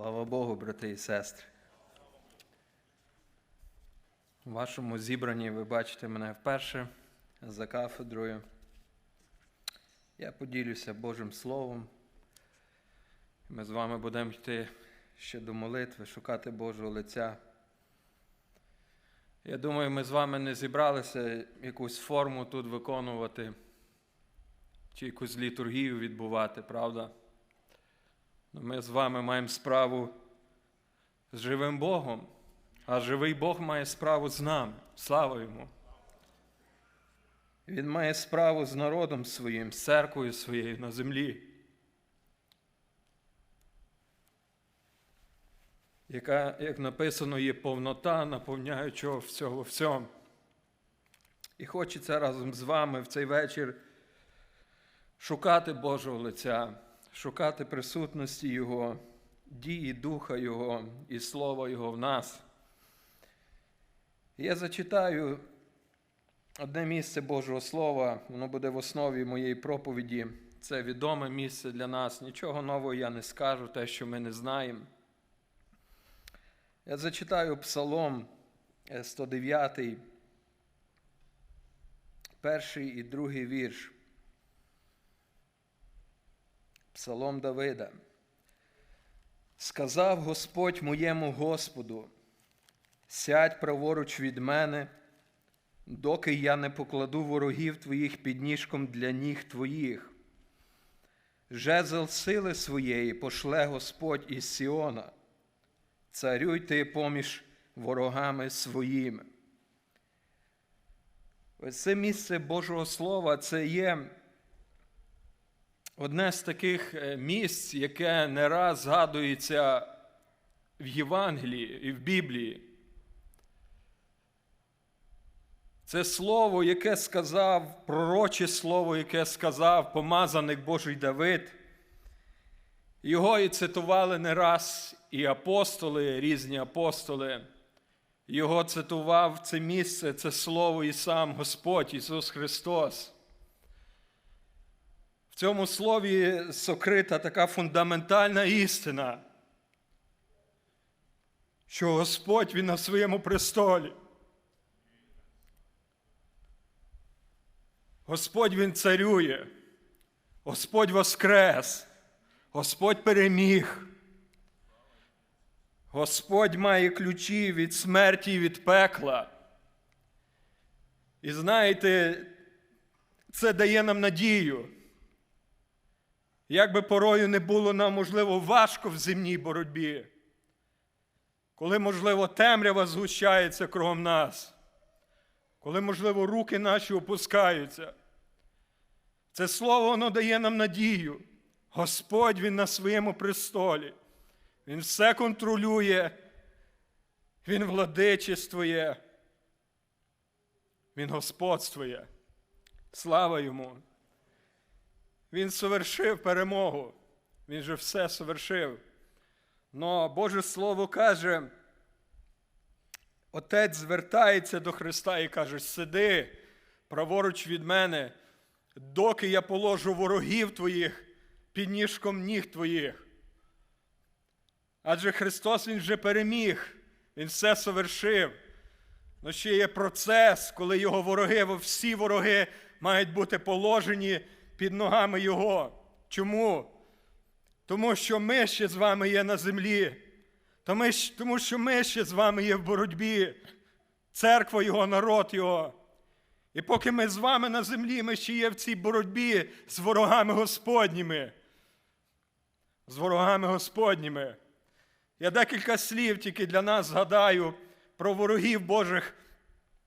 Слава Богу, брати і сестри. У вашому зібранні ви бачите мене вперше за кафедрою. Я поділюся Божим Словом. Ми з вами будемо йти ще до молитви, шукати Божого лиця. Я думаю, ми з вами не зібралися якусь форму тут виконувати чи якусь літургію відбувати, правда? Ми з вами маємо справу з живим Богом, а живий Бог має справу з нами. Слава йому. Він має справу з народом своїм, з церквою своєю на землі, яка, як написано, є повнота наповняючого всього всьому. І хочеться разом з вами в цей вечір шукати Божого лиця, шукати присутності Його, дії Духа Його і Слова Його в нас. Я зачитаю одне місце Божого Слова, воно буде в основі моєї проповіді. Це відоме місце для нас. Нічого нового я не скажу, те, що ми не знаємо. Я зачитаю Псалом е, 109, перший і другий вірш. Псалом Давида. Сказав Господь моєму Господу, сядь праворуч від мене, доки я не покладу ворогів твоїх під ніжком для ніг твоїх. Жезл сили своєї пошле Господь із Сіона, царюй ти поміж ворогами своїми. Ось це місце Божого Слова це є одне з таких е, місць, яке не раз згадується в Євангелії і в Біблії. Це слово, яке сказав, пророче слово, яке сказав помазаник Божий Давид. Його і цитували не раз і апостоли, різні апостоли. Його цитував це місце, це слово і сам Господь Ісус Христос. Цьому слові сокрита така фундаментальна істина, що Господь Він на своєму престолі. Господь Він царює, Господь воскрес, Господь переміг. Господь має ключі від смерті і від пекла. І знаєте, це дає нам надію. Як би порою не було нам, можливо, важко в земній боротьбі, коли, можливо, темрява згущається кругом нас, коли, можливо, руки наші опускаються, це слово воно дає нам надію. Господь Він на своєму престолі. Він все контролює, Він владичествує, Він господствує. Слава йому! Він совершив перемогу. Він же все совершив. Но Боже Слово каже, Отець звертається до Христа і каже: сиди праворуч від мене, доки я положу ворогів твоїх під ніжком ніг твоїх. Адже Христос Він вже переміг, Він все совершив. Но ще є процес, коли його вороги, всі вороги мають бути положені під ногами Його. Чому? Тому що ми ще з вами є на землі, тому що ми ще з вами є в боротьбі, церква Його, народ Його. І поки ми з вами на землі, ми ще є в цій боротьбі з ворогами Господніми. З ворогами Господніми. Я декілька слів тільки для нас згадаю про ворогів Божих,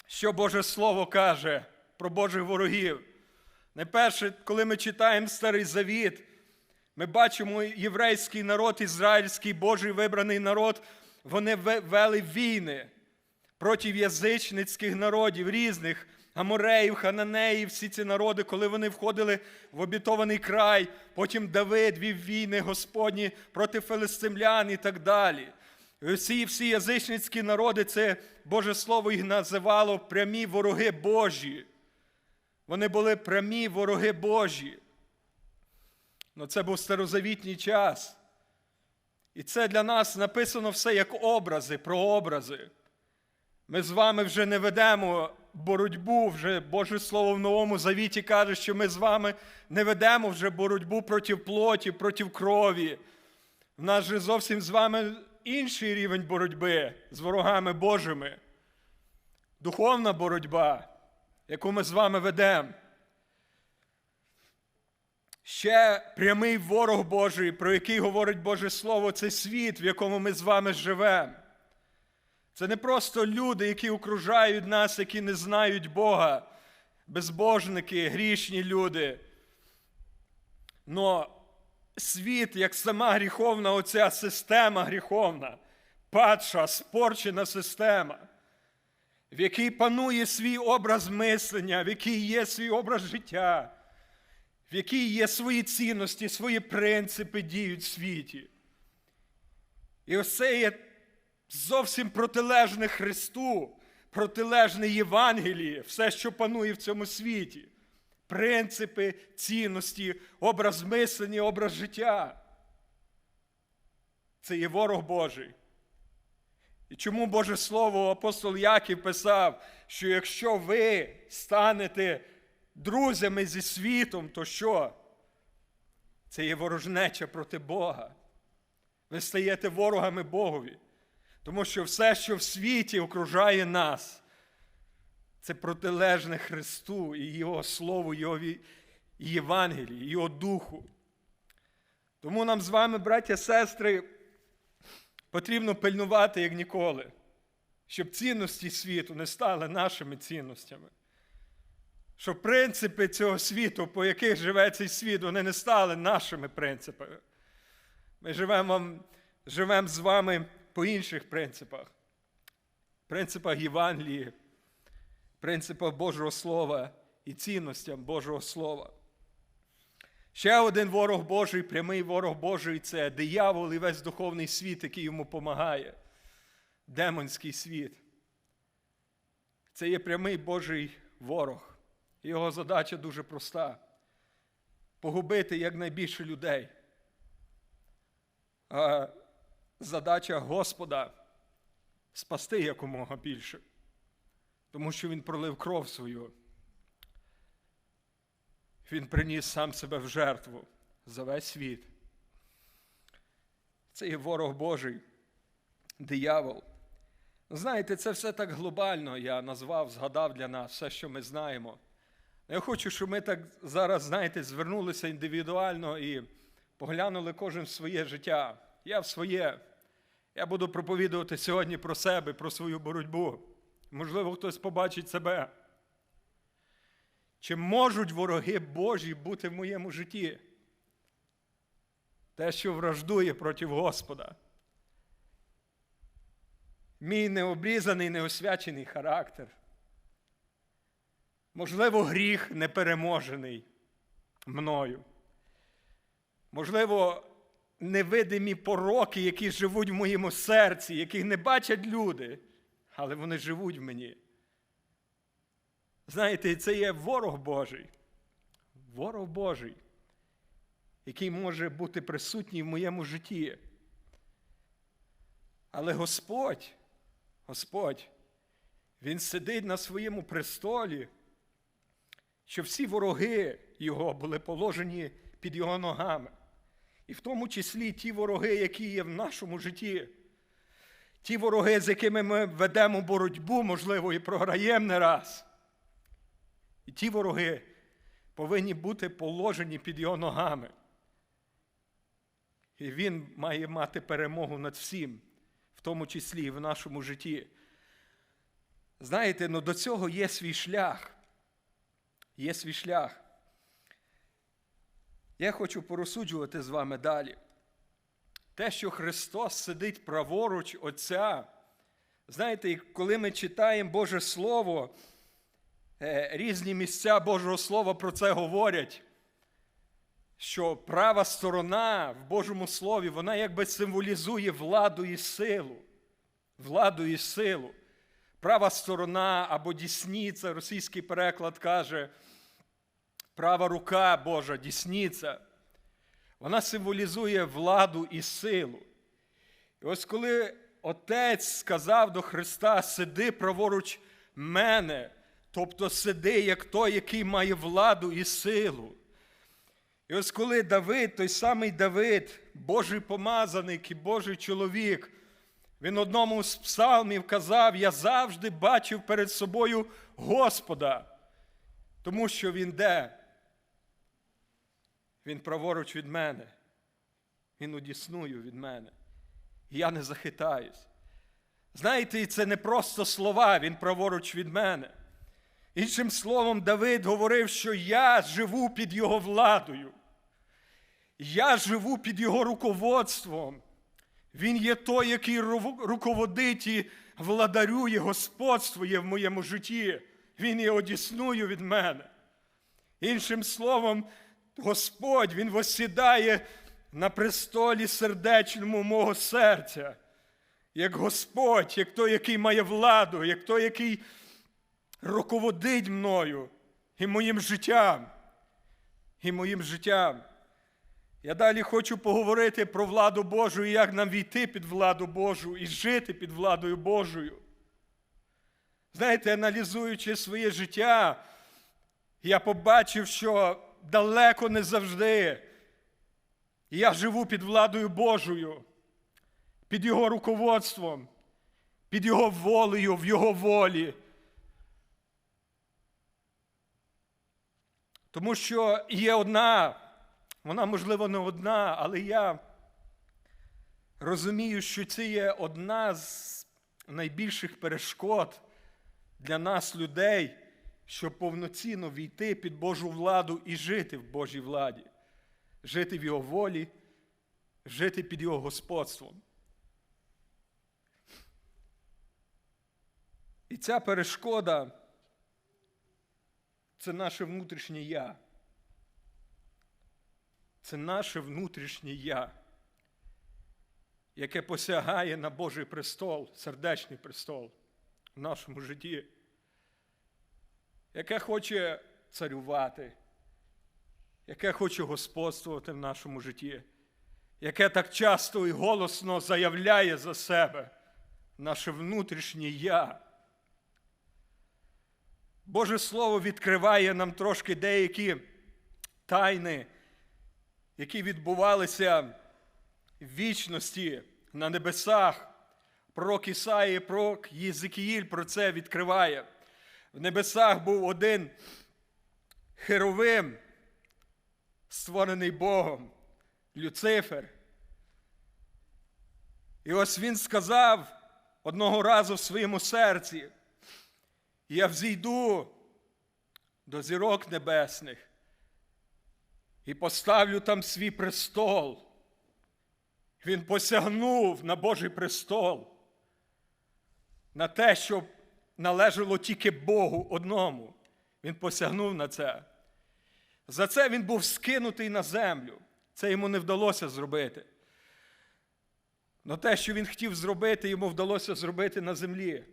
що Боже Слово каже про Божих ворогів. Найперше, коли ми читаємо Старий Завіт, ми бачимо єврейський народ, ізраїльський Божий вибраний народ, вони вели війни проти язичницьких народів, різних Амореїв, Хананеїв, всі ці народи, коли вони входили в обітований край, потім Давид вів війни Господні проти филистимлян і так далі. Всі, всі язичницькі народи, це Боже Слово їх називало прямі вороги Божі. Вони були прямі вороги Божі. Ну це був старозавітній час. І це для нас написано все як образи, прообрази. Ми з вами вже не ведемо боротьбу, вже Боже Слово в Новому Завіті каже, що ми з вами не ведемо вже боротьбу проти плоті, проти крові. В нас же зовсім з вами інший рівень боротьби з ворогами Божими. Духовна боротьба, яку ми з вами ведемо. Ще прямий ворог Божий, про який говорить Боже Слово, це світ, в якому ми з вами живемо. Це не просто люди, які окружають нас, які не знають Бога, безбожники, грішні люди. Но світ, як сама гріховна оця система гріховна, падша, спорчена система, в якій панує свій образ мислення, в якій є свій образ життя, в якій є свої цінності, свої принципи діють в світі. І ось це є зовсім протилежне Христу, протилежне Євангелії, все, що панує в цьому світі. Принципи, цінності, образ мислення, образ життя. Це є ворог Божий. І чому Боже Слово апостол Яків писав, що якщо ви станете друзями зі світом, то що? Це є ворожнеча проти Бога. Ви стаєте ворогами Богові. Тому що все, що в світі окружає нас, це протилежне Христу і Його Слову, Його Євангелії, Його Духу. Тому нам з вами, браття сестри, потрібно пильнувати, як ніколи, щоб цінності світу не стали нашими цінностями. Щоб принципи цього світу, по яких живе цей світ, вони не стали нашими принципами. Ми живемо, живемо з вами по інших принципах, принципах Євангелії, принципах Божого Слова і цінностям Божого Слова. Ще один ворог Божий, прямий ворог Божий це диявол і весь духовний світ, який йому допомагає. Демонський світ. Це є прямий Божий ворог. Його задача дуже проста: погубити якнайбільше людей. А задача Господа спасти якомога більше, тому що Він пролив кров свою. Він приніс сам себе в жертву за весь світ. Це є ворог Божий, диявол. Знаєте, це все так глобально я назвав, згадав для нас все, що ми знаємо. Я хочу, щоб ми так зараз, знаєте, звернулися індивідуально і поглянули кожен в своє життя. Я в своє. Я буду проповідувати сьогодні про себе, про свою боротьбу. Можливо, хтось побачить себе. Чи можуть вороги Божі бути в моєму житті? Те, що враждує проти Господа. Мій необрізаний, неосвячений характер. Можливо, гріх непереможений мною. Можливо, невидимі пороки, які живуть в моєму серці, яких не бачать люди, але вони живуть в мені. Знаєте, це є ворог Божий. Ворог Божий, який може бути присутній в моєму житті. Але Господь, Господь, Він сидить на своєму престолі, щоб всі вороги Його були положені під Його ногами. І в тому числі ті вороги, які є в нашому житті, ті вороги, з якими ми ведемо боротьбу, можливо, і програємо не раз. І ті вороги повинні бути положені під його ногами. І він має мати перемогу над всім, в тому числі і в нашому житті. Знаєте, ну до цього є свій шлях. Є свій шлях. Я хочу порозсуджувати з вами далі. Те, що Христос сидить праворуч Отця. Знаєте, коли ми читаємо Боже Слово, різні місця Божого Слова про це говорять, що права сторона в Божому Слові, вона якби символізує владу і силу. Владу і силу. Права сторона або дісніця, російський переклад каже, права рука Божа, дісниця, вона символізує владу і силу. І ось коли Отець сказав до Христа, сиди праворуч мене, тобто сиди, як той, який має владу і силу. І ось коли Давид, той самий Давид, Божий помазаник і Божий чоловік, він одному з псалмів казав: Я завжди бачив перед собою Господа, тому що Він де? Він праворуч від мене, Він одіснує від мене. І я не захитаюсь. Знаєте, це не просто слова, він праворуч від мене. Іншим словом, Давид говорив, що я живу під його владою. Я живу під його руководством. Він є той, який руководить і владарює, господствує в моєму житті. Він є одіснує від мене. Іншим словом, Господь Він восідає на престолі сердечному мого серця, як Господь, як той, який має владу, як той, який руководить мною і моїм життям, і моїм життям. Я далі хочу поговорити про владу Божу і як нам війти під владу Божу і жити під владою Божою. Знаєте, аналізуючи своє життя, я побачив, що далеко не завжди я живу під владою Божою, під Його руководством, під Його волею, в Його волі. Тому що є одна, вона, можливо, не одна, але я розумію, що це є одна з найбільших перешкод для нас, людей, щоб повноцінно війти під Божу владу і жити в Божій владі, жити в Його волі, жити під Його господством. І ця перешкода це наше внутрішнє я. Це наше внутрішнє я, яке посягає на Божий престол, сердечний престол в нашому житті, яке хоче царювати, яке хоче господствувати в нашому житті, яке так часто і голосно заявляє за себе наше внутрішнє я. Боже Слово відкриває нам трошки деякі тайни, які відбувалися в вічності на небесах. Пророк Ісаї, пророк Єзикіїль про це відкриває. В небесах був один херовим, створений Богом, Люцифер. І ось він сказав одного разу в своєму серці. Я взійду до зірок небесних і поставлю там свій престол. Він посягнув на Божий престол, на те, що належало тільки Богу одному. Він посягнув на це. За це він був скинутий на землю. Це йому не вдалося зробити. Но те, що він хотів зробити, йому вдалося зробити на землі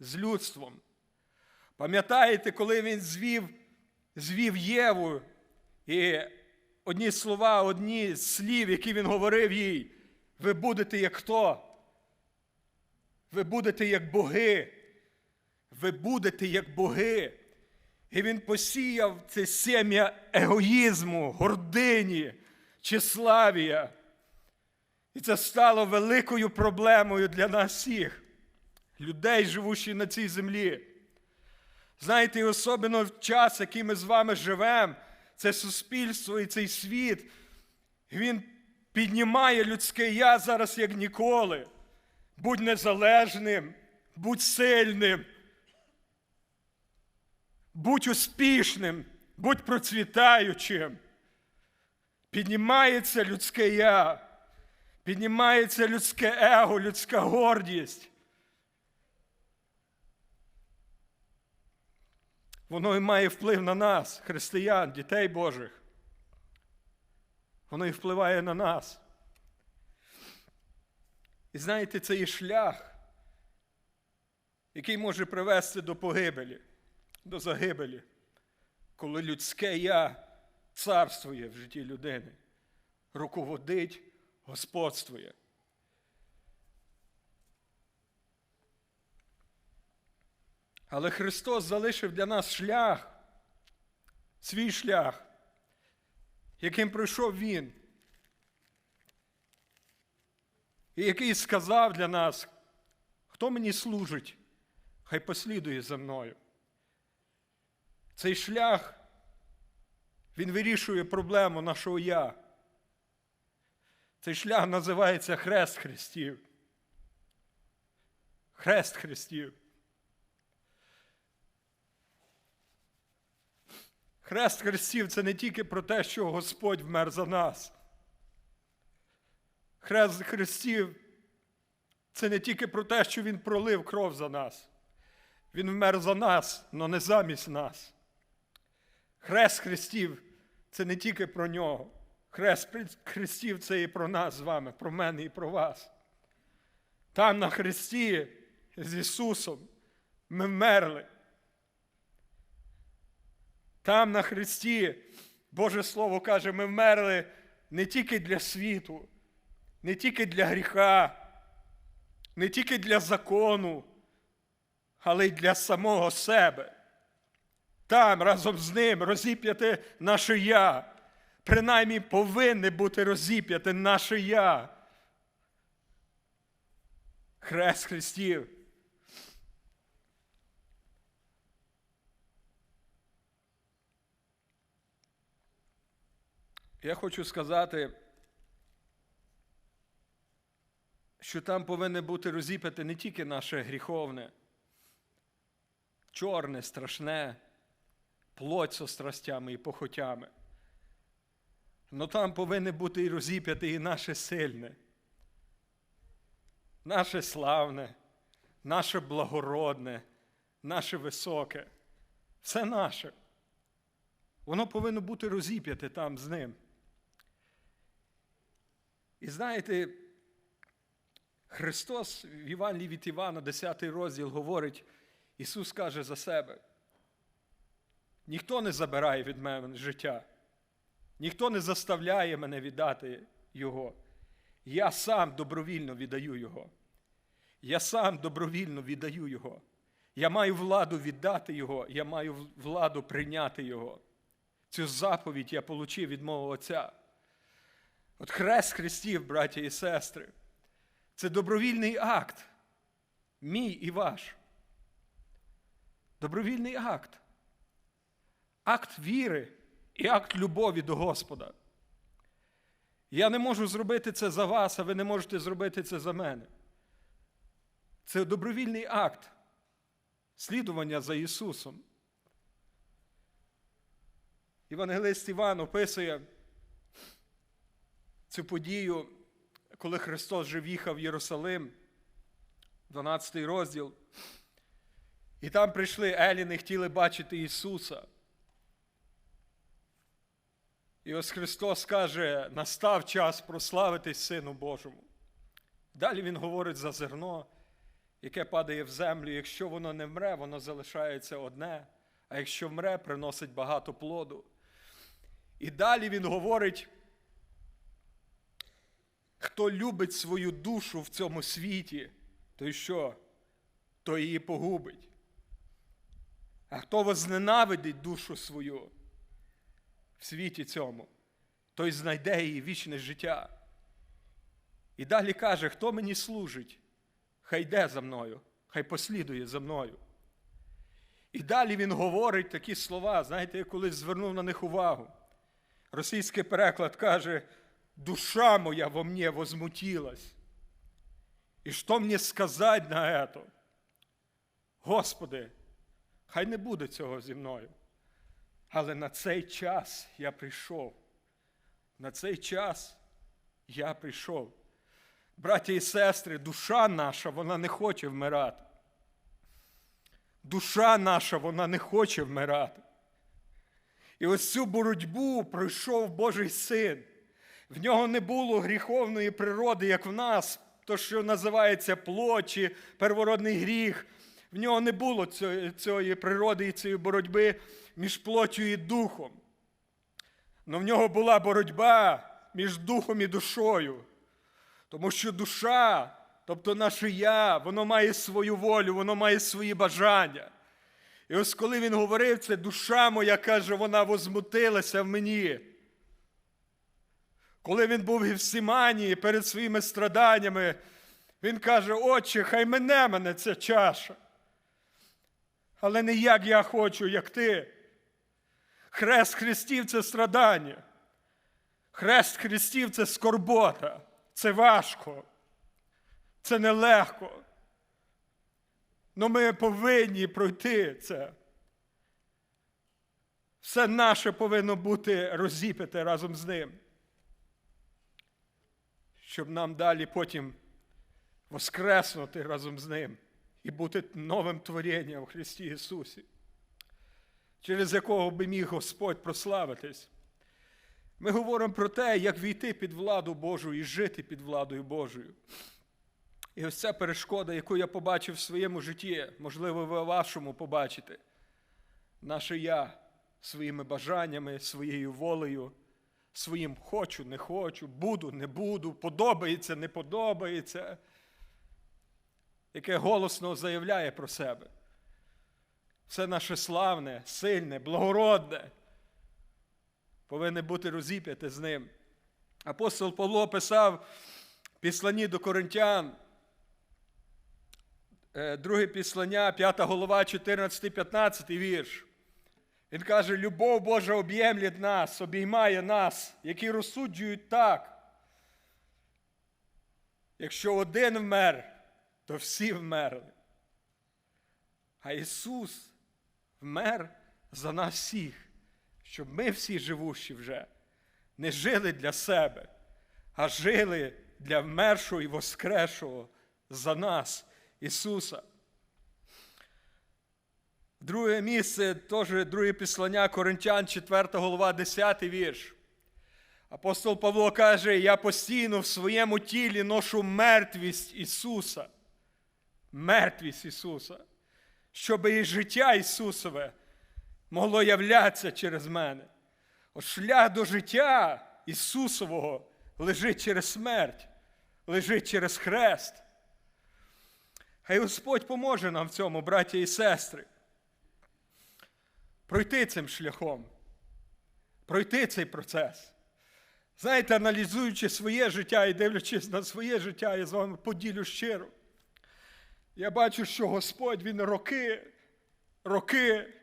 з людством. Пам'ятаєте, коли він звів, звів Єву, і одні слова, одні слів, які він говорив їй, ви будете як хто? Ви будете як боги. Ви будете як боги. І він посіяв це сім'я егоїзму, гордині, числавія. І це стало великою проблемою для нас всіх, людей, живущих на цій землі. Знаєте, особливо в час, який ми з вами живемо, це суспільство і цей світ, він піднімає людське я зараз як ніколи. Будь незалежним, будь сильним, будь успішним, будь процвітаючим. Піднімається людське я, піднімається людське его, людська гордість. Воно і має вплив на нас, християн, дітей Божих. Воно і впливає на нас. І знаєте, це є шлях, який може привести до погибелі, до загибелі, коли людське я царствує в житті людини, руководить, господствує. Але Христос залишив для нас шлях, свій шлях, яким пройшов Він. І який сказав для нас, хто мені служить, хай послідує за мною. Цей шлях, він вирішує проблему нашого я. Цей шлях називається Хрест Христів. Хрест Христів. Хрест Христів це не тільки про те, що Господь вмер за нас. Хрест Христів це не тільки про те, що Він пролив кров за нас. Він вмер за нас, але не замість нас. Хрест Христів це не тільки про нього. Хрест Христів це і про нас з вами, про мене і про вас. Там на Христі з Ісусом ми вмерли. Там на Христі, Боже Слово каже, ми вмерли не тільки для світу, не тільки для гріха, не тільки для закону, але й для самого себе. Там разом з ним розіп'яте наше я. Принаймні повинне бути розіп'яте наше я. Хрест Христів. Я хочу сказати, що там повинне бути розіп'яте не тільки наше гріховне, чорне, страшне, плоть со страстями і похотями. Но там повинне бути і розіп'яте і наше сильне, наше славне, наше благородне, наше високе. Все наше. Воно повинно бути розіп'яте там з ним. І знаєте, Христос в Івангелії від Івана, 10 розділ, говорить, Ісус каже за себе. Ніхто не забирає від мене життя, ніхто не заставляє мене віддати Його. Я сам добровільно віддаю Його. Я сам добровільно віддаю Його. Я маю владу віддати Його, я маю владу прийняти Його. Цю заповідь я отримав від мого Отця. От хрест Христів, браті і сестри, це добровільний акт, мій і ваш. Добровільний акт. Акт віри і акт любові до Господа. Я не можу зробити це за вас, а ви не можете зробити це за мене. Це добровільний акт слідування за Ісусом. Євангелист Іван описує цю подію, коли Христос вже в'їхав в Єрусалим, 12 розділ. І там прийшли Еліни, хотіли бачити Ісуса. І ось Христос каже, настав час прославитись Сину Божому. Далі Він говорить за зерно, яке падає в землю. Якщо воно не вмре, воно залишається одне, а якщо вмре, приносить багато плоду. І далі Він говорить, хто любить свою душу в цьому світі, то що? То її погубить. А хто возненавидить душу свою в світі цьому, той знайде її вічне життя. І далі каже, хто мені служить, хай йде за мною, хай послідує за мною. І далі він говорить такі слова, знаєте, я колись звернув на них увагу. Російський переклад каже, душа моя во мне возмутилась. І що мені сказати на це? Господи, хай не буде цього зі мною. Але на цей час я прийшов. На цей час я прийшов. Браті і сестри, душа наша, вона не хоче вмирати. Душа наша, вона не хоче вмирати. І ось цю боротьбу пройшов Божий син. В нього не було гріховної природи, як в нас, то, що називається плочі, первородний гріх. В нього не було цієї природи і цієї боротьби між плоттю і духом. Но в нього була боротьба між духом і душою. Тому що душа, тобто наше я, воно має свою волю, воно має свої бажання. І ось коли він говорив це, душа моя каже, вона возмутилася в мені. Коли він був в Гефсиманії перед своїми страданнями, він каже: Отче, хай мене мене ця чаша. Але не як я хочу, як ти. Хрест Христів це страдання. Хрест Христів це скорбота. Це важко. Це нелегко. Но ми повинні пройти це. Все наше повинно бути розіпите разом з ним. Щоб нам далі потім воскреснути разом з ним і бути новим творінням в Христі Ісусі, через якого би міг Господь прославитись. Ми говоримо про те, як війти під владу Божу і жити під владою Божою. І ось ця перешкода, яку я побачив в своєму житті, можливо, ви вашому побачите, наше я своїми бажаннями, своєю волею, своїм хочу, не хочу, буду, не буду, подобається, не подобається, яке голосно заявляє про себе. Все наше славне, сильне, благородне повинне бути розіп'яте з ним. Апостол Павло писав післані до коринтян, е, друге післання, 5 голова, 14-15 вірш. Він каже: любов Божа об'ємлє нас, обіймає нас, які розсуджують так. Якщо один вмер, то всі вмерли. А Ісус вмер за нас всіх, щоб ми всі живущі вже не жили для себе, а жили для вмершого і воскресшого за нас, Ісуса. Друге місце, теж друге післання Коринтян, 4 голова, 10 вірш. Апостол Павло каже: Я постійно в своєму тілі ношу мертвість Ісуса. Мертвість Ісуса, щоб і життя Ісусове могло являтися через мене. От шлях до життя Ісусового лежить через смерть, лежить через хрест. Хай Господь поможе нам в цьому, браті і сестри. Пройти цим шляхом, пройти цей процес. Знаєте, аналізуючи своє життя і дивлячись на своє життя, я з вами поділю щиро. Я бачу, що Господь Він роки, роки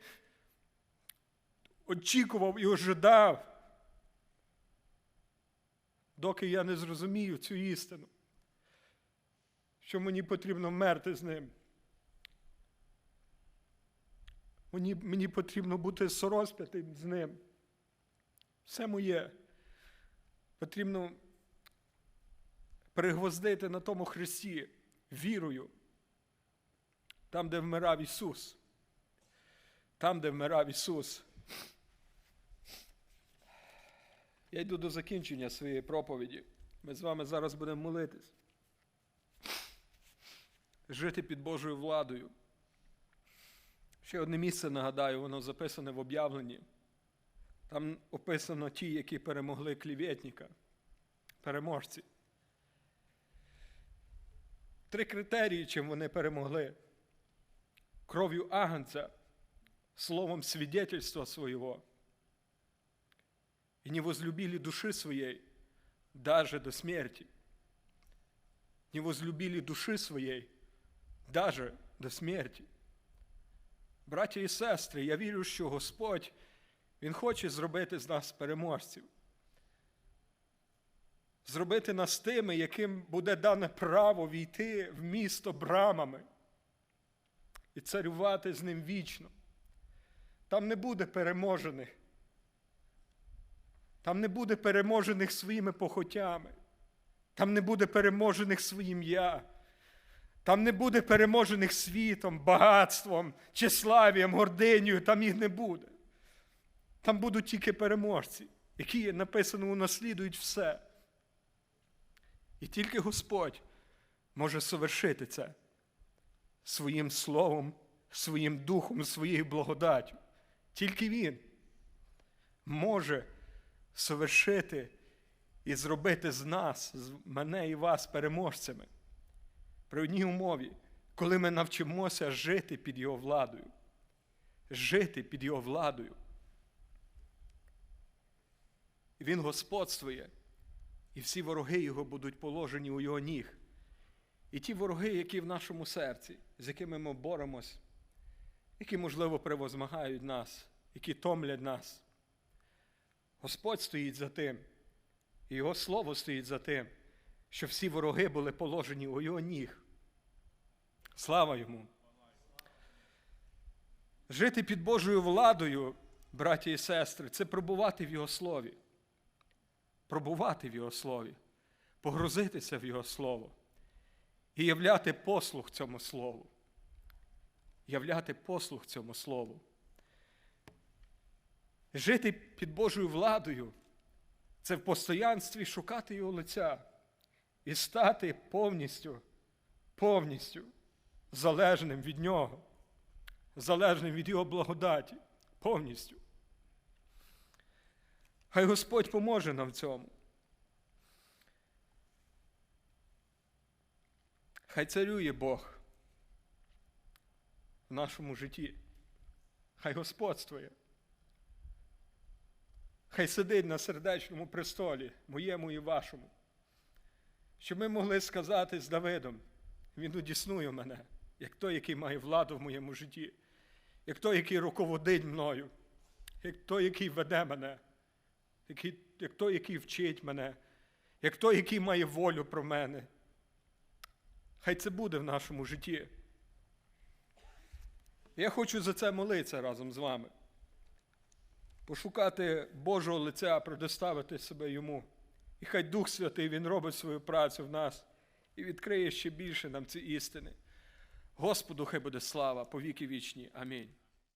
очікував і ожидав, доки я не зрозумію цю істину, що мені потрібно вмерти з ним. Мені, мені потрібно бути сорозп'ятим з ним. Все моє. Потрібно пригвоздити на тому Христі вірою, там, де вмирав Ісус. Там, де вмирав Ісус. Я йду до закінчення своєї проповіді. Ми з вами зараз будемо молитись. Жити під Божою владою. Ще одне місце нагадаю, воно записане в об'явленні. Там описано ті, які перемогли клівєтника, переможці. Три критерії, чим вони перемогли: кров'ю агнця, словом свидетельства своего, и не возлюбили души своей даже до смерти. Не возлюбили души своей даже до смерті. Браті і сестри, я вірю, що Господь, Він хоче зробити з нас переможців. Зробити нас тими, яким буде дане право війти в місто брамами і царювати з ним вічно. Там не буде переможених. Там не буде переможених своїми похотями. Там не буде переможених своїм я. Там не буде переможених світом, багатством, тщеславієм, гординею, там їх не буде. Там будуть тільки переможці, які написано унаслідують все. І тільки Господь може совершити це своїм словом, своїм духом, своєю благодаттю. Тільки Він може совершити і зробити з нас, з мене і вас переможцями. При одній умові, коли ми навчимося жити під Його владою. жити під Його владою. Він господствує, і всі вороги Його будуть положені у Його ніг. І ті вороги, які в нашому серці, з якими ми боремось, які, можливо, превозмагають нас, які томлять нас. Господь стоїть за тим, і Його Слово стоїть за тим, що всі вороги були положені у Його ніг. Слава йому! Жити під Божою владою, браті і сестри, це пробувати в Його слові. Пробувати в Його слові, погрузитися в Його Слово і являти послух цьому Слову. Являти послух цьому Слову. Жити під Божою владою це в постоянстві шукати Його лиця і стати повністю, повністю залежним від Нього, залежним від Його благодаті, повністю. Хай Господь поможе нам в цьому. Хай царює Бог в нашому житті. Хай господствує. Хай сидить на сердечному престолі, моєму і вашому. Щоб ми могли сказати з Давидом, він одіснує мене, як той, який має владу в моєму житті, як той, який руководить мною, як той, який веде мене, який, як той, який вчить мене, як той, який має волю про мене. Хай це буде в нашому житті. Я хочу за це молитися разом з вами. Пошукати Божого лиця, предоставити себе йому. І хай Дух Святий Він робить свою працю в нас і відкриє ще більше нам ці істини. Господу хай буде слава по віки вічні. Амінь.